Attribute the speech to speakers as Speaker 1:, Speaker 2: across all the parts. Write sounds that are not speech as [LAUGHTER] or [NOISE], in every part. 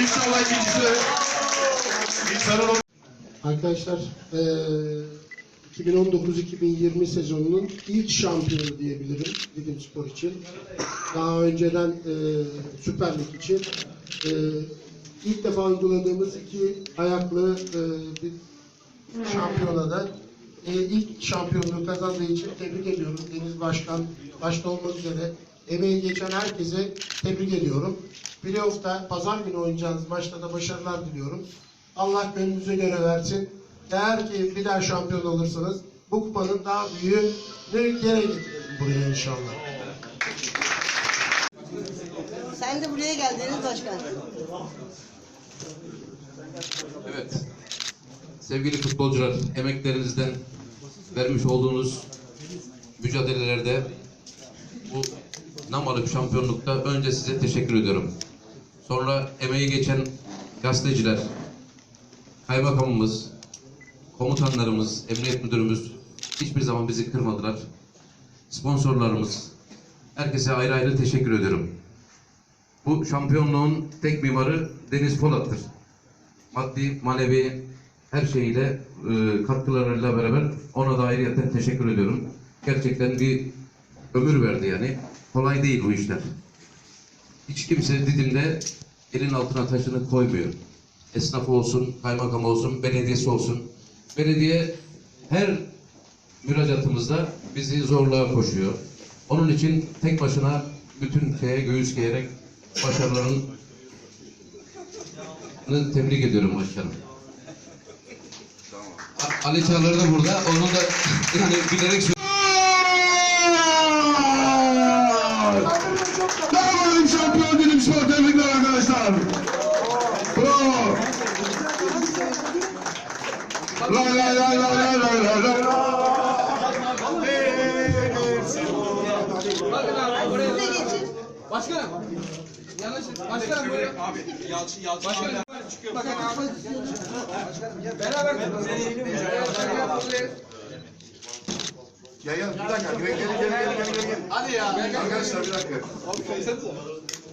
Speaker 1: İnşallah ikincisi de
Speaker 2: Arkadaşlar eee 2019-2020 sezonunun ilk şampiyonu diyebilirim Didim Spor için. Daha önceden eee Süper Lig için eee, ilk defa uyguladığımız iki ayaklı eee bir şampiyonada eee, ilk şampiyonluğu kazandığı için tebrik ediyorum. Deniz Başkan başta olmak üzere emeği geçen herkese tebrik ediyorum. Playoff'ta pazar günü oynayacağınız maçta da başarılar diliyorum. Allah gönlünüze göre versin. Eğer ki bir daha şampiyon olursanız bu kupanın daha büyüğünü gene getirelim buraya inşallah.
Speaker 3: Sen de buraya gel Deniz Başkan.
Speaker 4: Evet. Sevgili futbolcular, emeklerinizden vermiş olduğunuz mücadelelerde bu namalık şampiyonlukta önce size teşekkür ediyorum. Sonra emeği geçen gazeteciler, kaymakamımız, komutanlarımız, emniyet müdürümüz hiçbir zaman bizi kırmadılar. Sponsorlarımız, herkese ayrı ayrı teşekkür ediyorum. Bu şampiyonluğun tek mimarı Deniz Polat'tır maddi, manevi her şeyiyle e, katkılarıyla beraber ona da ayrıyeten teşekkür ediyorum. Gerçekten bir ömür verdi yani. Kolay değil bu işler. Hiç kimse Didim'de elin altına taşını koymuyor. Esnafı olsun, kaymakam olsun, belediyesi olsun. Belediye her müracaatımızda bizi zorluğa koşuyor. Onun için tek başına bütün şeye göğüs giyerek başarıların Bunu tebrik ediyorum başkanım. Ali Çağlar da burada. Onun da [LAUGHS] yani bilerek sö-
Speaker 1: Damadın şampiyon Didim Spor tebrikler arkadaşlar. Bravo. La la la la la la la la.
Speaker 5: Başkanım. Yanlış. Başkanım buyurun. Abi Yalçın Yalçın. Başkanım. Bakın abi. Beraber.
Speaker 1: Ya ya bir dakika. Gel gel gel gel gel. Hadi ya. Arkadaşlar bir dakika.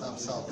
Speaker 2: Tamam sağ ol.